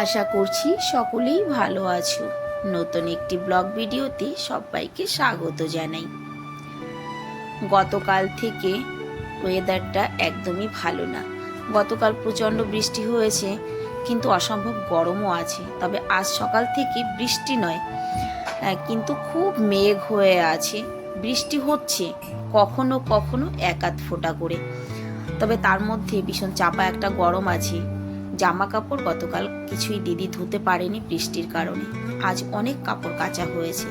আশা করছি সকলেই ভালো আছো। নতুন একটি ব্লগ ভিডিওতে সবাইকে স্বাগত জানাই। গতকাল থেকে ওয়েদারটা একদমই ভালো না। গতকাল প্রচণ্ড বৃষ্টি হয়েছে, কিন্তু অসম্ভব গরমও আছে। তবে আজ সকাল থেকে বৃষ্টি নয় কিন্তু খুব মেঘ হয়ে আছে। বৃষ্টি হচ্ছে কখনো কখনো এক আধ ফোঁটা করে। তবে তার মধ্যে ভীষণ চাপা একটা গরম আছে। জামা কাপড় গতকাল কিছুই দিদি ধুতে পারেনি বৃষ্টির কারণে। আজ অনেক কাপড় কাচা হয়েছে।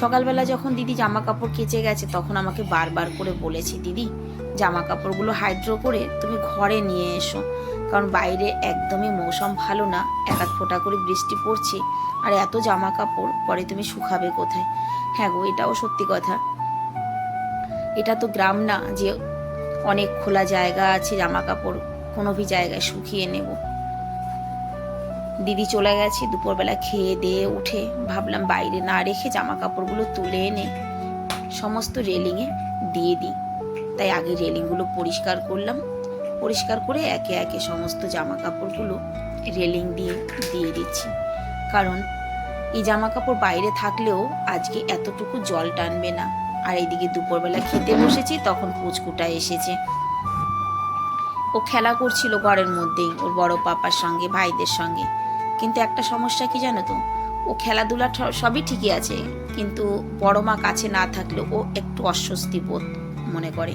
সকালবেলা যখন দিদি জামা কাপড় কেচে গেছে, তখন আমাকে বারবার করে বলেছি, দিদি জামা কাপড়গুলো হাইড্রো করে তুমি ঘরে নিয়ে এসো। কারণ বাইরে একদমই মৌসুম ভালো না, এক আধ ফোঁটা করে বৃষ্টি পড়ছে, আর এত জামা কাপড় পরে তুমি শুকাবে কোথায়? হ্যাঁ গো, এটাও সত্যি কথা। এটা তো গ্রাম না, যে অনেক খোলা জায়গা আছে জামা কাপড় কোনো ভি জায়গায় শুকিয়ে নেব। দিদি চলে গেছে, দুপুরবেলা খেয়ে দিয়ে উঠে ভাবলাম বাইরে না রেখে জামা কাপড়গুলো তুলে এনে সমস্ত রেলিংয়ে দিয়ে দিই। তাই আগে রেলিংগুলো পরিষ্কার করলাম। পরিষ্কার করে একে একে সমস্ত জামা কাপড়গুলো রেলিং দিয়ে দিয়ে দিচ্ছি। কারণ এই জামা কাপড় বাইরে থাকলেও আজকে এতটুকু জল টানবে না। আর এইদিকে দুপুরবেলা খেতে বসেছি, তখন পুচকুটা এসেছে। ও খেলা করছিল ঘরের মধ্যেই, ওর বড় পাপার সঙ্গে, ভাইদের সঙ্গে। কিন্তু একটা সমস্যা কি জানো তো? ও খেলাধুলা সবই ঠিকই আছে, কিন্তু বড় মা কাছে না থাকলে ও একটু অস্বস্তি বোধ মনে করে।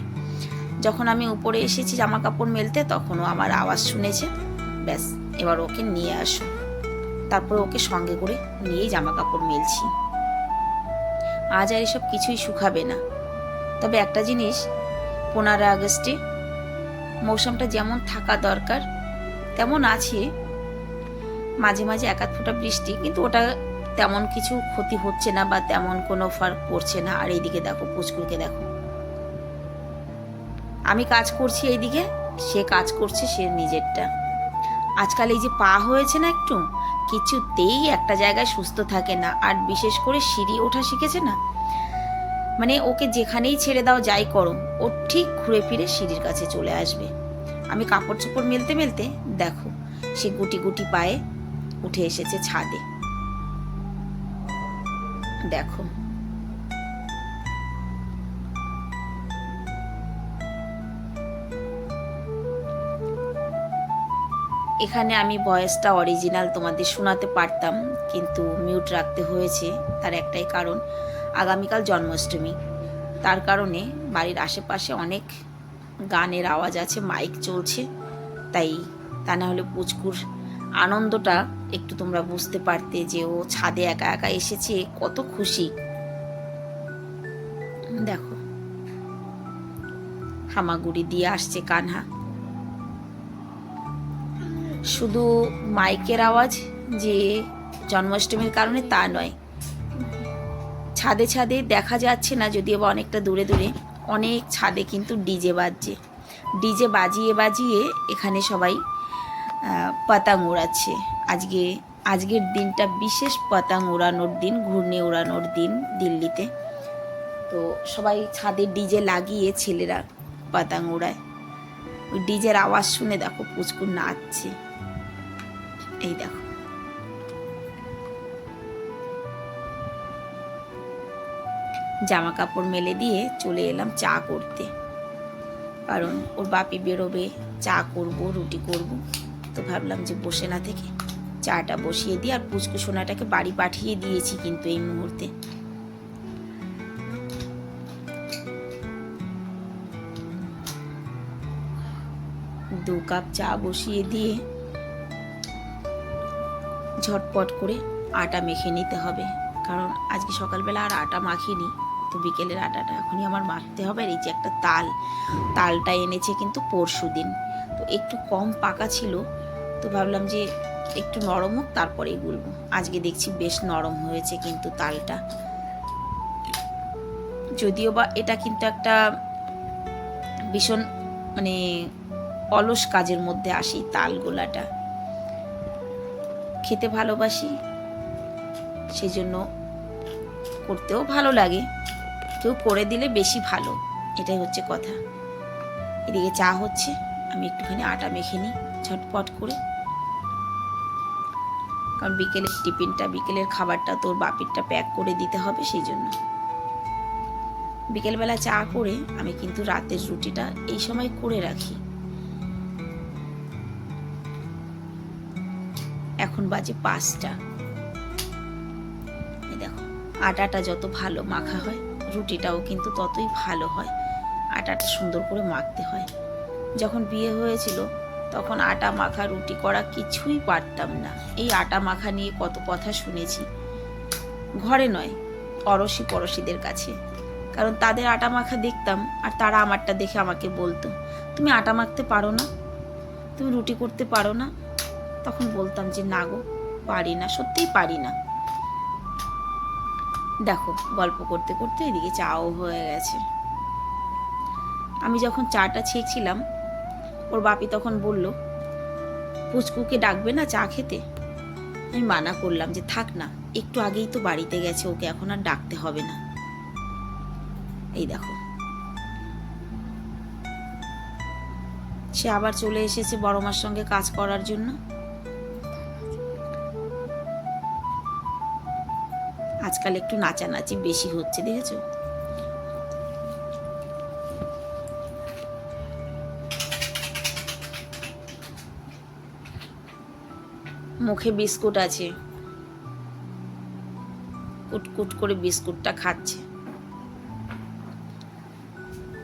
যখন আমি উপরে এসেছি জামা কাপড় মেলতে, তখন ও আমার আওয়াজ শুনেছে, ব্যাস, এবার ওকে নিয়ে আসো। তারপরে ওকে সঙ্গে করে নিয়েই জামা কাপড় মেলছি। আজ আর এসব কিছুই শুকাবে না। তবে একটা জিনিস পনেরো আগস্টে মৌসুমটা যেমন থাকা দরকার, তেমন আছে। মাঝে মাঝে এক ফোঁটা বৃষ্টি, কিন্তু ওটা তেমন কিছু ক্ষতি হচ্ছে না বা তেমন কোনো ফার্ক পড়ছে না। আর এইদিকে দেখো পুচকুলকে দেখো। আমি কাজ করছি এইদিকে, সে কাজ করছে সে নিজেরটা। আজকাল এই যে পা হয়েছে না একটু, কিছুতেই একটা জায়গায় সুস্থ থাকে না। আর বিশেষ করে সিঁড়ি ওঠা শিখেছে না? মানে ওকে যেখানেই ছেড়ে দাও, যাই করো, ও ঠিক ঘুরে ফিরে সিঁড়ির কাছে চলে আসবে। আমি কাপড় চোপড় মেলতে মেলতে দেখো, সে গুটি গুটি পায়ে উঠে এসেছে ছাদে। দেখো। এখানে আমি ভয়েসটা অরিজিনাল তোমাদের শোনাতে পারতাম, কিন্তু মিউট রাখতে হয়েছে তার একটাই কারণ, আগামীকাল জন্মাষ্টমী। তার কারণে বাড়ির আশেপাশে অনেক গানের আওয়াজ আছে মাইক চলছে। তাই তা না হলে পুচকুর আনন্দটা একটু তোমরা বুঝতে পারতে যে ও ছাদে একা একা এসেছে, কত খুশি। দেখো, হামাগুড়ি দিয়ে আসছে কানহা। শুধু মাইকের আওয়াজ যে জন্মাষ্টমীর কারণে তা নয়। ছাদে ছাদে দেখা যাচ্ছে না, যদিও অনেকটা দূরে দূরে। অনেক ছাদে কিন্তু ডিজে বাজছে। ডিজে বাজিয়ে বাজিয়ে এখানে সবাই আহ, পতঙ্গ উড়াচ্ছে। আজকে আজকের দিনটা বিশেষ পতঙ্গ উড়ানোর দিন ঘূর্ণি উড়ানোর দিন দিল্লিতে। তো সবাই ছাদে ডিজে লাগিয়ে ছেলেরা পতঙ্গ উড়ায়। ওই ডিজের আওয়াজ শুনে দেখো পুচকুর নাচছে। এই দেখো। জামা কাপড় মেলে দিয়ে চলে এলাম চা করতে। কারণ ওর বাপি বেরোবে, চা করব, রুটি করব। তো ভাবলাম যে বসে না থেকে চাটা বসিয়ে দিই আর পুচকু সোনাটাকে বাড়ি পাঠিয়ে দিয়েছি কিন্তু এই মুহূর্তে। দু কাপ চা বসিয়ে দিয়ে ঝটপট করে আটা মেখে নিতে হবে। কারণ আজকে সকালবেলা আর আটা মাখিনি। তো বিকেলের আটাটা এখনই আমার মারতে হবে আর এই যে একটা তাল, তালটা এনেছে কিন্তু পরশু দিন তো একটু কম পাকা ছিল, তো ভাবলাম যে একটু নরম হোক তারপরেই গুলবো। আজকে দেখছি বেশ নরম হয়েছে কিন্তু তালটা। যদিও বা এটা কিন্তু একটা ভীষণ মানে অলস কাজের মধ্যে আসি তাল গোলাটা। খেতে ভালোবাসি, সেজন্য করতেও ভালো লাগে। কেউ করে দিলে বেশি ভালো। এটাই হচ্ছে কথা। এদিকে চা হচ্ছে, আমি একটুখানি আটা মেখে নিই, ঝটপট করে। কারণ বিকেলের টিফিনটা, বিকেলের খাবারটা তোর বাপিরটা প্যাক করে দিতে হবে সেই জন্য। বিকেলবেলা চা করে আমি কিন্তু রাতের রুটিটা এই সময় করে রাখি। এখন বাজে পাঁচটা। দেখো, আটাটা যত ভালো মাখা হয় রুটিটাও কিন্তু ততই ভালো হয়। আটাটা সুন্দর করে মাখতে হয়। যখন বিয়ে হয়েছিল, তখন আটা মাখা, রুটি করা কিছুই পারতাম না। এই আটা মাখা নিয়ে কত কথা শুনেছি। ঘরে নয় অরসি পড়শিদের কাছে। কারণ তাদের আটা মাখা দেখতাম আর তারা আমারটা দেখে আমাকে বলতো, তুমি আটা মাখতে পারো না? তুমি রুটি করতে পারো না? তখন বলতাম যে, না গো, পারি না, সত্যিই পারি না। দেখো, গল্প করতে করতে এদিকে চাও হয়ে গেছে। আমি যখন চাটা ছেঁকছিলাম, ওর বাপি তখন বলল, পুচকুকে ডাকবে না চা খেতে? আমি মানা করলাম যে, থাক না, একটু আগেই তো বাড়িতে গেছে, ওকে এখন আর ডাকতে হবে না। এই দেখো। সে আবার চলে এসেছে বড় মার সঙ্গে কাজ করার জন্য। আজকাল একটু নাচানাচি বেশি হচ্ছে, দেখেছ? মুখে বিস্কুট আছে। কুটকুট করে বিস্কুটটা খাচ্ছে।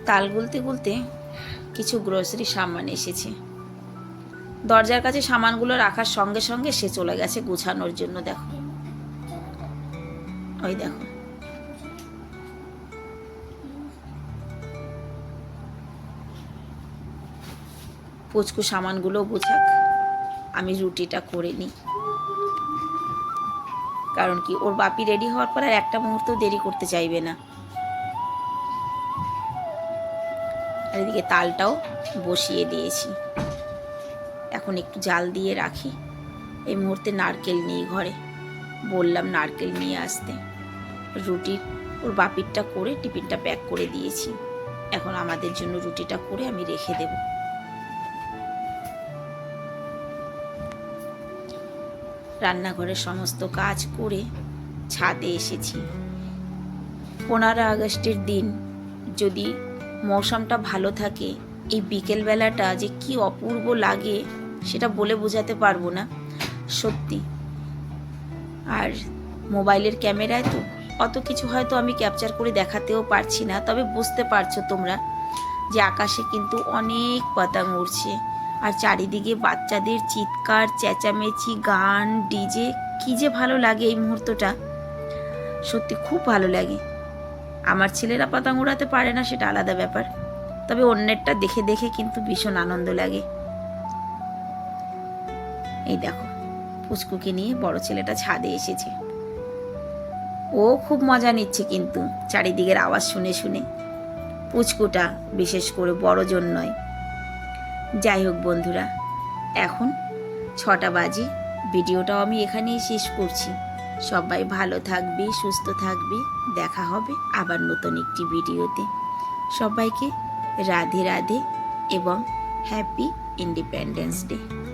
তাল গুলতে গুলতে কিছু গ্রোসারি সামান এসেছে। দরজার কাছে সামানগুলো রাখার সঙ্গে সঙ্গে সে চলে গেছে গুছানোর জন্য, দেখো। ওই দেখো। পুচকু সামানগুলো বোঝাক, আমি রুটিটা করে নিই। কারণ কি, ওর বাপি রেডি হওয়ার পর আর একটা মুহূর্ত দেরি করতে চাইবে না। আর এদিকে তালটাও বসিয়ে দিয়েছি। এখন একটু জাল দিয়ে রাখি। এই মুহূর্তে নারকেল নিই ঘরে। বললাম নারকেল নিয়ে আসতে। রুটির ওর বাপিরটা করে টিফিনটা প্যাক করে দিয়েছি। এখন আমাদের জন্য রুটিটা করে আমি রেখে দেব। রান্নাঘরের সমস্ত কাজ করে ছাদে এসেছি। পনেরো আগস্টের দিন যদি মৌসুমটা ভালো থাকে, এই বিকেলবেলাটা যে কি অপূর্ব লাগে সেটা বলে বোঝাতে পারব না, সত্যি। আর মোবাইলের ক্যামেরায় তো অত কিছু হয়তো আমি ক্যাপচার করে দেখাতেও পারছি না, তবে বুঝতে পারছ তোমরা যে আকাশে কিন্তু অনেক পতঙ্গ উড়ছে। আর চারিদিকে বাচ্চাদের চিৎকার, চেঁচামেচি, গান, ডিজে, কি যে ভালো লাগে এই মুহূর্তটা। সত্যি খুব ভালো লাগে। আমার ছেলেরা পতঙ্গ উড়াতে পারে না, সেটা আলাদা ব্যাপার। তবে অন্যেরটা দেখে দেখে কিন্তু ভীষণ আনন্দ লাগে। এই দেখো, পুচকুকে নিয়ে বড় ছেলেটা ছাদে এসেছে। ও খুব মজা নিচ্ছে কিন্তু, চারিদিকের আওয়াজ শুনে শুনে। পুচকুটা বিশেষ করে বড়জন নয়। যাই হোক বন্ধুরা, এখন ছটা বাজে, ভিডিওটাও আমি এখানেই শেষ করছি। সবাই ভালো থাকবে, সুস্থ থাকবে, দেখা হবে আবার নতুন একটি ভিডিওতে। সবাইকে রাধে রাধে এবং হ্যাপি ইন্ডিপেন্ডেন্স ডে